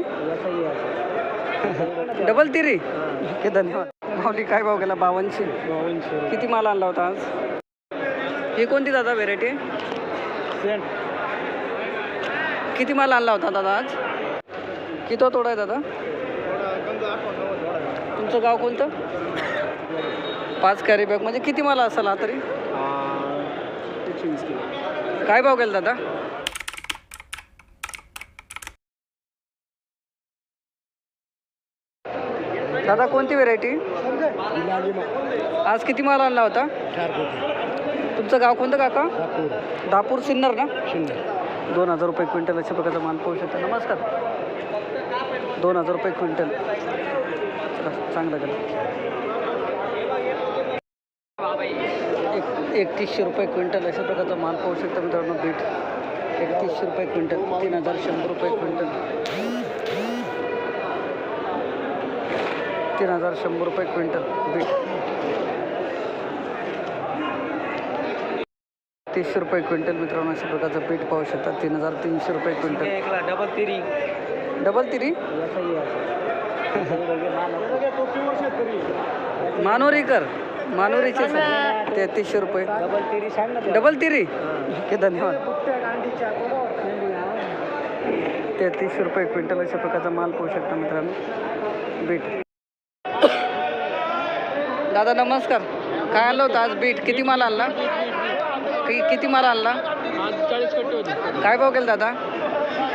Variety double तिरी okay धन्यवाद. माऊली काय भाव गेला? बावनशे किती माल आणला होता आज? ही कोणती दादा व्हेरायटी किती माल आणला होता दादा आज? किती तोडा आहे दादा? तुमचं गाव कोणतं? पाच कॅरी बॅग म्हणजे किती माल असेल हा तरी काय भाव गेला दादा? दादा कोणती व्हेरायटी आज किती माल आणला होता? तुमचं गाव कोणतं काका? दापूर सिन्नर ना? दोन हजार रुपये क्विंटल अशा प्रकारचा माल पाहू शकता. नमस्कार. दोन हजार रुपये क्विंटल. चांगलं केलं एक एकतीसशे रुपये क्विंटल अशा प्रकारचा माल पाहू शकता मित्रांनो बीट. एकतीसशे रुपये क्विंटल तीन हजार शंभर रुपये क्विंटल. तीन हजार शंभर रुपये क्विंटल बीट. तीसशे रुपये क्विंटल मित्रांनो अशा प्रकारचं पीठ पाहू शकता. तीन हजार तीनशे रुपये क्विंटल. डबल तिरी. डबल तिरी? मानोरीकर. मानोरीचे तेहतीसशे रुपये. डबल तिरी ओके धन्यवाद. तेहतीसशे रुपये क्विंटल अशा प्रकारचा माल पाहू शकता मित्रांनो. बीट. दादा नमस्कार. काय आणलं होतं आज बीट? किती माल आणला? कि किती माल आणला? काय भाव गेला दादा?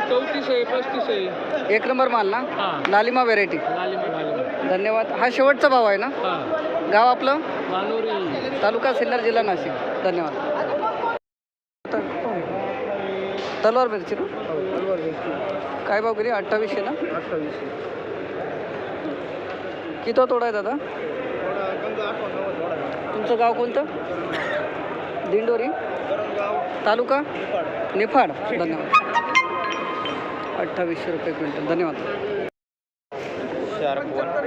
चौतीस आहे पस्तीस आहे. एक नंबर माल ना? हां. लालिमा व्हेरायटी धन्यवाद. हा शेवटचा भाव आहे ना? हां. गाव आपलं? तालुका सिन्नर जिल्हा नाशिक. धन्यवाद. तलवार मिरची ना? काय भाव गेली? अठ्ठावीसशे ना? अठ्ठावीस किती तोडा आहे दादा? तुमचं गाव कोणतं? दिंडोरी? तालुका? निफाड धन्यवाद. अठ्ठावीसशे रुपये क्विंटल. धन्यवाद.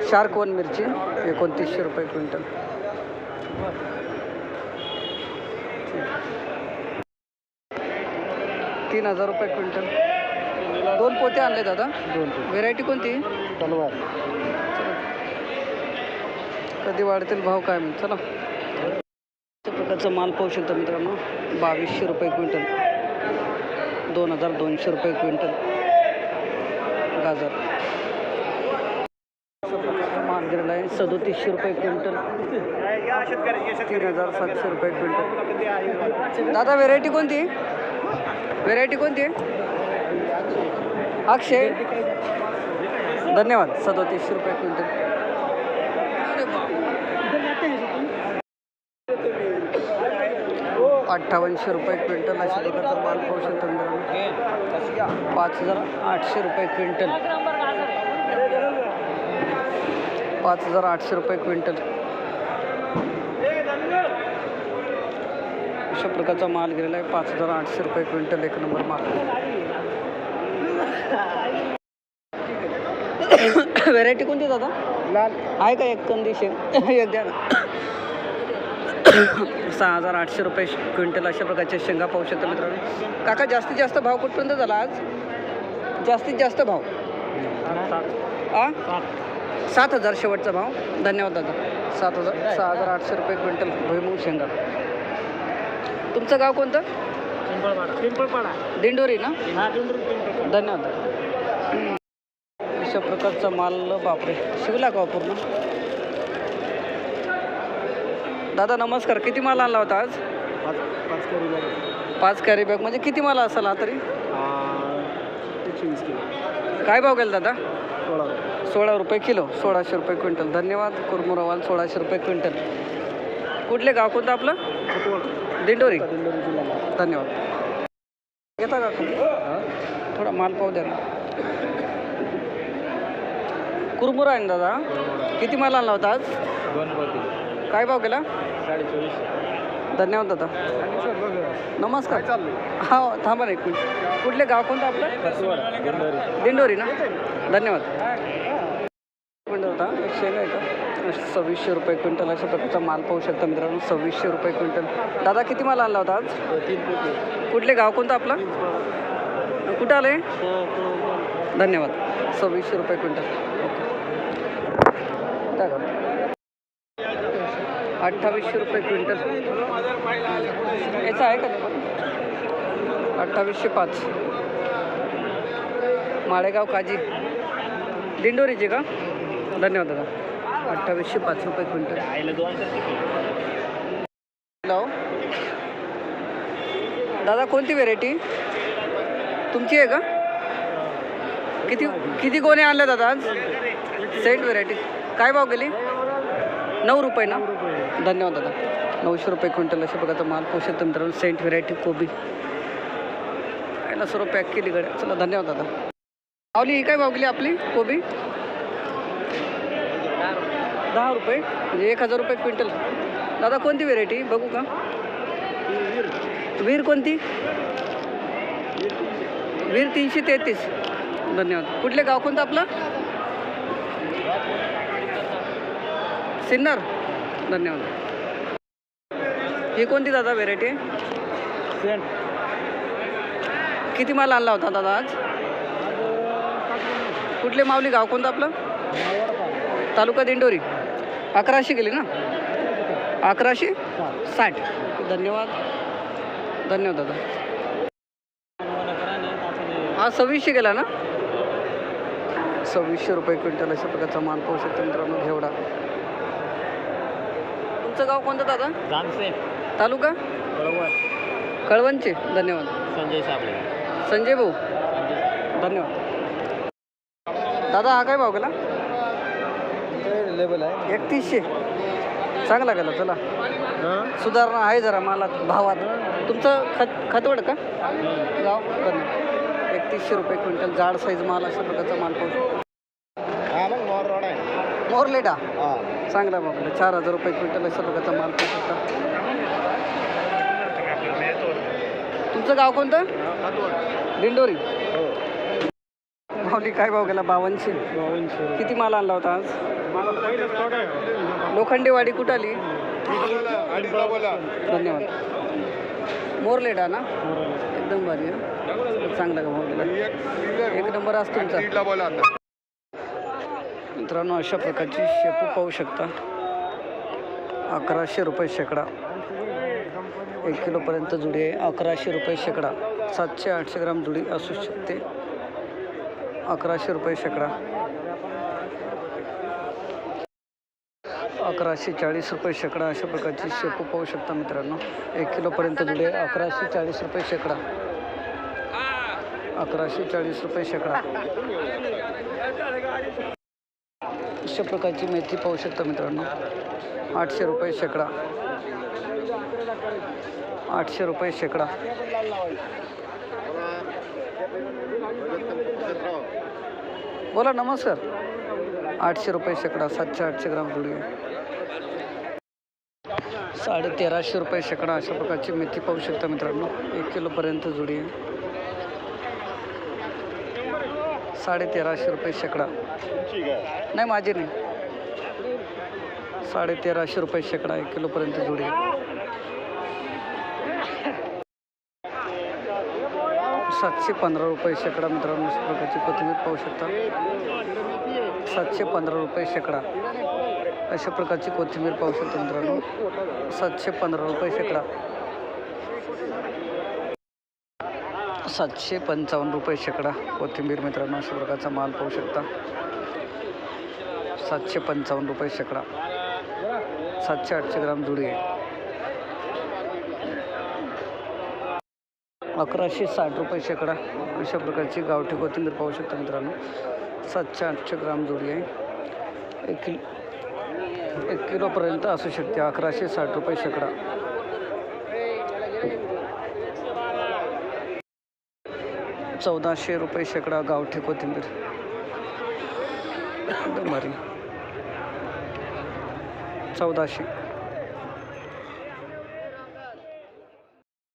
Shark one. मिरची एकोणतीसशे रुपये क्विंटल. तीन हजार रुपये क्विंटल. दोन पोते आणले दादा. दोन व्हेरायटी कोणती? तलवार कधी वाढतील? भाव काय मग चला. अशा प्रकारचा माल पाहू शकता मित्रांनो बावीसशे रुपये क्विंटल. दोन हजार दोनशे रुपये क्विंटल. गाजर. अशा प्रकारचा माल गेलेला आहे. सदोतीसशे रुपये क्विंटल. तीन हजार सातशे रुपये क्विंटल. दादा व्हेरायटी कोणती? व्हेरायटी कोणती? आहे अक्षय. धन्यवाद. सदोतीसशे रुपये क्विंटल. अठ्ठावन्नशे रुपये क्विंटल अशा प्रकारचा माल पाहू शकतो मित्रांनो. पाच हजार आठशे रुपये क्विंटल. पाच हजार आठशे रुपये क्विंटल. अशा प्रकारचा माल गेलेला आहे. पाच हजार आठशे रुपये क्विंटल एक नंबर माल. व्हेरायटी कोणती दादा? लाल. आहे का एक कंडिशन एक द्या ना. सहा हजार आठशे रुपये क्विंटल अशा प्रकारच्या शेंगा पाहू शकता मित्रांनो. काका जास्तीत जास्त भाव कुठपर्यंत झाला आज? जास्तीत जास्त भाव. आ? सात हजार शेवटचा भाव. धन्यवाद दादा. सात हजार सहा हजार आठशे रुपये क्विंटल भुईमुग शेंगा. तुमचं गाव कोणतं? पिंपळपाडा. पिंपळपाडा दिंडोरी ना? हा धन्यवाद अशा प्रकारचा माल बापरे शिवला का हो पूर्ण? दादा नमस्कार. किती माल आणला होता आज? पाच करी पाच कॅरी बॅग. म्हणजे किती माल असेल हा तरी? काय भाव गेला दादा? सोळा. रुपये किलो. सोळाशे रुपये क्विंटल. धन्यवाद. कुरमुरावाल सोळाशे रुपये क्विंटल. कुठले गाव कोणतं आपलं? दिंडोरी. धन्यवाद. घेता का? थोडा माल पाहू द्या ना. कुरमुरा आहे ना दादा? किती माल आणला होता आज? दोन काय भाव गेला साडे चोवीसशे धन्यवाद दादा. नमस्कार. हा थांबा ना एक मिनिट. कुठले गाव कोणतं आपलं? दिंडोरी. ना? धन्यवाद. क्विंटल होता. शेंगा आहे का? सव्वीसशे रुपये क्विंटल अशा प्रकारचा माल पाहू शकता मित्रांनो. सव्वीसशे रुपये क्विंटल. दादा किती माल आणला होता आज? तीन कुठले गाव कोणतं आपलं? कुठं आलं आहे धन्यवाद. सव्वीसशे रुपये क्विंटल ओके टाका अठ्ठावीसशे रुपये क्विंटल. याचं आहे का ते अठ्ठावीसशे पाच. माळेगाव काजी. दिंडोरीची का? धन्यवाद दादा. अठ्ठावीसशे पाच रुपये क्विंटल. हॅलो. दादा कोणती व्हेरायटी तुमची आहे का? किती किती गोणे आणल्या दादा आज? सेंट व्हेरायटी काय भाव गेली? नऊ रुपये ना? धन्यवाद दादा. नऊशे रुपये क्विंटल असे बघा तर माल पोषक तंत्र सेंट व्हेरायटी कोबी. याला सर्व पॅक केली गड्या. चला धन्यवाद दादा. आवली ही काय भाव आपली? कोबी? दहा रुपये. म्हणजे एक हजार रुपये क्विंटल. दादा कोणती व्हेरायटी बघू का? वीर कोणती? वीर तीनशे तेहतीस. धन्यवाद. कुठले गाव कोणतं आपलं? सिन्नर. धन्यवाद. ही कोणती दादा व्हेरायटी किती माल आणला होता दादा आज? कुठले माऊली गाव? कोणतं आपलं? तालुका दिंडोरी. अकराशे गेली ना? अकराशे साठ. धन्यवाद. धन्यवाद दादा. हा सव्वीसशे गेला ना? सव्वीसशे रुपये क्विंटल अशा प्रकारचा माल पाहू शकतो मित्रांनो. घेवडा. तुमचं गाव कोणतं दादा? रामसेन तालुका? कळवणचे. धन्यवाद. संजय साबळे. संजय भाऊ. धन्यवाद. दादा हा काय भाव गेला? लेबल आहे? एकतीसशे. चांगला गेला चला. सुधारणा आहे जरा मला भावात. तुमचं खत खतवड का? गाव धन्यवाद एकतीसशे रुपये क्विंटल जाड साईज माल अशा प्रकारचा माल पाहू शकतो हा मग मोर रोड आहे मोरलेटा हा. चांगला बाबा चार हजार रुपये क्विंटल अशा प्रकारचा माल पाहू शकता तुमचं गाव कोणतं? दिंडोरी. माऊली काय भाव गेला? बावनशे किती माल आणला होता आज? आहे लोखंडेवाडी कुठं आली? धन्यवाद. मोरलेटा ना? एकदम भारी आहे चांगला का भाव गेला. एक नंबर आज तुमचा. आता मित्रांनो अशा प्रकारची शेपू पाहू शकता. अकराशे रुपये शेकडा. एक किलोपर्यंत जुडी आहे. अकराशे रुपये शेकडा. सातशे आठशे ग्राम जुडी असू शकते. अकराशे रुपये शेकडा. अकराशे चाळीस रुपये शेकडा अशा प्रकारची शेपू पाहू शकता मित्रांनो. एक किलोपर्यंत जुडी आहे. अकराशे चाळीस रुपये शेकडा. अकराशे चाळीस रुपये शेकडा. अशा प्रकारची मेथी पाहू शकता मित्रांनो. आठशे रुपये शेकडा. आठशे रुपये शेकडा. बोला नमस्कार. आठशे रुपये शेकडा सातशे आठशे ग्राम जुडी. आहे साडे तेराशे रुपये शेकडा अशा प्रकारची मेथी पाहू शकता मित्रांनो. एक किलोपर्यंत जुडी आहे. साडे तेराशे रुपये शेकडा. नाही माझी नाही. साडे तेराशे रुपये शेकडा एक किलोपर्यंत जुडी आहे. सातशे पंधरा रुपये शेकडा मित्रांनो प्रकारची कोथिंबीर पाहू शकता. सातशे पंधरा रुपये शेकडा. अशा प्रकारची कोथिंबीर पाहू शकता मित्रांनो. सातशे पंधरा रुपये शेकडा. सातशे पंचावन्न रुपये शेकडा कोथिंबीर मित्रांनो अशा प्रकारचा माल पाहू शकता. सातशे पंचावन्न रुपये शेकडा. सातशे आठशे ग्राम जुडी आहे. अकराशे साठ रुपये शेकडा अशा प्रकारची गावठी कोथिंबीर पाहू शकता मित्रांनो. सातशे आठशे ग्राम जुडी आहे. एक किलो एक किलोपर्यंत असू शकते. अकराशे साठ रुपये शेकडा. चौदाशे रुपये शेकडा गावठी कोथिंबीर. चौदाशे.